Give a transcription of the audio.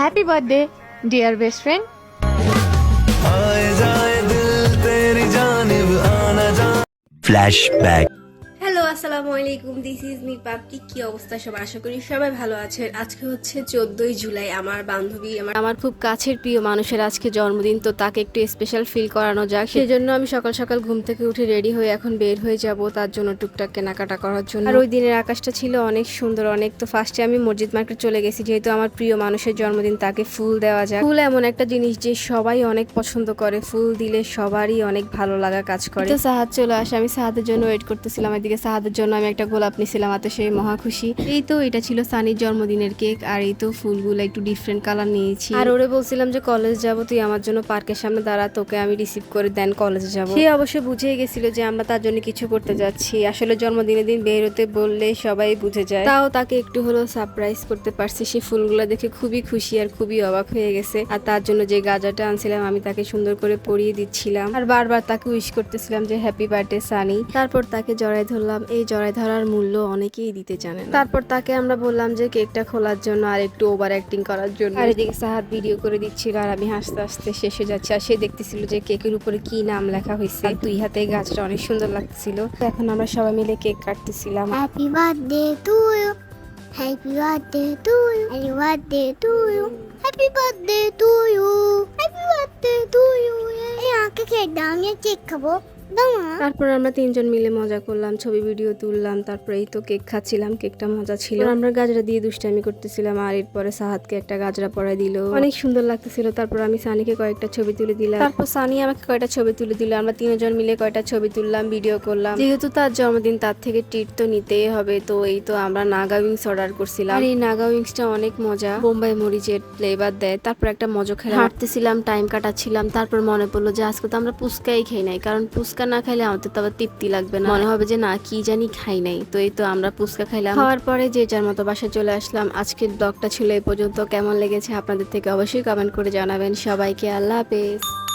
Happy birthday dear best friend flashback আসসালামু আলাইকুম this is me পাপকি। কি অবস্থা সব আশা করি সবাই ভালো আছেন। আজকে হচ্ছে চোদ্দই জুলাই, আমার বান্ধবী, আমার আমার খুব কাছের প্রিয় মানুষের আজকে জন্মদিন, তো তাকে একটু স্পেশাল ফিল করানো যাক। সেই জন্য আমি সকাল সকাল ঘুম থেকে উঠে রেডি হয়ে এখন বের হয়ে যাব তার জন্য টুকটাক কেনাকাটা করার জন্য। আর ওই দিনের আকাশটা ছিল অনেক সুন্দর, অনেক তো ফার্স্টে আমি মসজিদ মার্কেট চলে গেছি, যেহেতু আমার প্রিয় মানুষের জন্মদিন, তাকে ফুল দেওয়া যায় ফুল এমন একটা জিনিস যে সবাই অনেক পছন্দ করে। ফুল দিলে সবারই অনেক ভালো লাগা কাজ করে। তো সাহাদ চলে আসে, আমি সাহাদের জন্য ওয়েট করতেছিলাম, এদিকে সাহাদের জন্য আমি একটা গোলাপ নিয়েছিলাম এত সেই মহা খুশি। এই তো এটা ছিল সানির জন্মদিনের কেক আর এই তো ফুলগুলো একটু ডিফারেন্ট কালার নিয়েছি। আর ওরে বলছিলাম যে কলেজ যাব তুই আমার জন্য পার্কের সামনে দাঁড়া তোকে আমি রিসিভ করে দেন কলেজে যাব। সে অবশ্য বুঝে গেছিল যে আমরা তার জন্য কিছু করতে যাচ্ছি। আসলে জন্মদিনের দিন বের হতে বললে সবাই বুঝে যায়। তাও তাকে একটু হলেও সারপ্রাইজ করতে পারছি। সেই ফুলগুলো দেখে খুবই খুশি আর খুবই অবাক হয়ে গেছে। আর তার জন্য যে গাজাটা আনছিলাম আমি তাকে সুন্দর করে পরিয়ে দিচ্ছিলাম। আর বারবার তাকে উইশ করতেছিলাম যে হ্যাপি বার্থডে সানি তারপর তাকে জড়াই ধরলাম। এই জড়াই ধরার মূল্য অনেকেই দিতে জানে তারপর তাকে আমরা বললাম যে কেকটা খোলার জন্য আর একটু ওভার অ্যাক্টিং করার জন্য আর এদিকে সাহাদ ভিডিও করে দিচ্ছিল আর আমি হাসতে হাসতে শেষে যাচ্ছি আর সে দেখতেছিল যে কেকের উপরে কি নাম লেখা হয়েছে আর দুই হাতে গাছটা অনেক সুন্দর লাগছিল এখন আমরা সবাই মিলে cake কাটতেছিলাম happy birthday to you. Happy birthday to you. Happy birthday to you. Happy birthday to you. Happy birthday to you এই আঁকে কেক দাও আমি কেক খাব তারপর আমরা তিনজন মিলে মজা করলাম ছবি ভিডিও তুললাম তারপরে এই তো কেক খাচ্ছিলাম কেকটা মজা ছিল। আমরা গাজরা দিয়ে দুষ্টামি করতেছিলাম আর এরপরে সাহাদকে একটা গাজরা পরাই দিল। অনেক সুন্দর লাগতেছিল তারপর আমি সানিকে কয়েকটা ছবি তুলে দিলাম। তারপর সানি আমাকে কয়েকটা ছবি তুলে দিল আমরা তিনজন মিলে কয়েকটা ছবি তুললাম ভিডিও করলাম। যেহেতু তার জন্মদিন তার থেকে ট্রিট তো নিতেই হবে তো এই তো আমরা নাগা উইংস অর্ডার করছিলাম। আর এই নাগা উইংসটা অনেক মজা। বোম্বাই মরিচের ফ্লেভার দেয় তারপর একটা মজা খেলা হাঁটতেছিলাম টাইম কাটাচ্ছিলাম তারপর মনে পড়ল যে আজকে তো আমরা পুস্কাই খাই নাই কারণ পুস্কা না খাইলে আমাদের তো আবার তৃপ্তি লাগবে না। মনে হবে যে না কি জানি খাই নাই। তো এই তো আমরা ফুচকা খাইলাম। খাওয়ার পরে যে যার মতো বাসায় চলে আসলাম আজকের ব্লগটা ছিল এই পর্যন্ত। কেমন লেগেছে আপনাদের থেকে অবশ্যই কমেন্ট করে জানাবেন। সবাইকে আল্লাহ হাফেজ।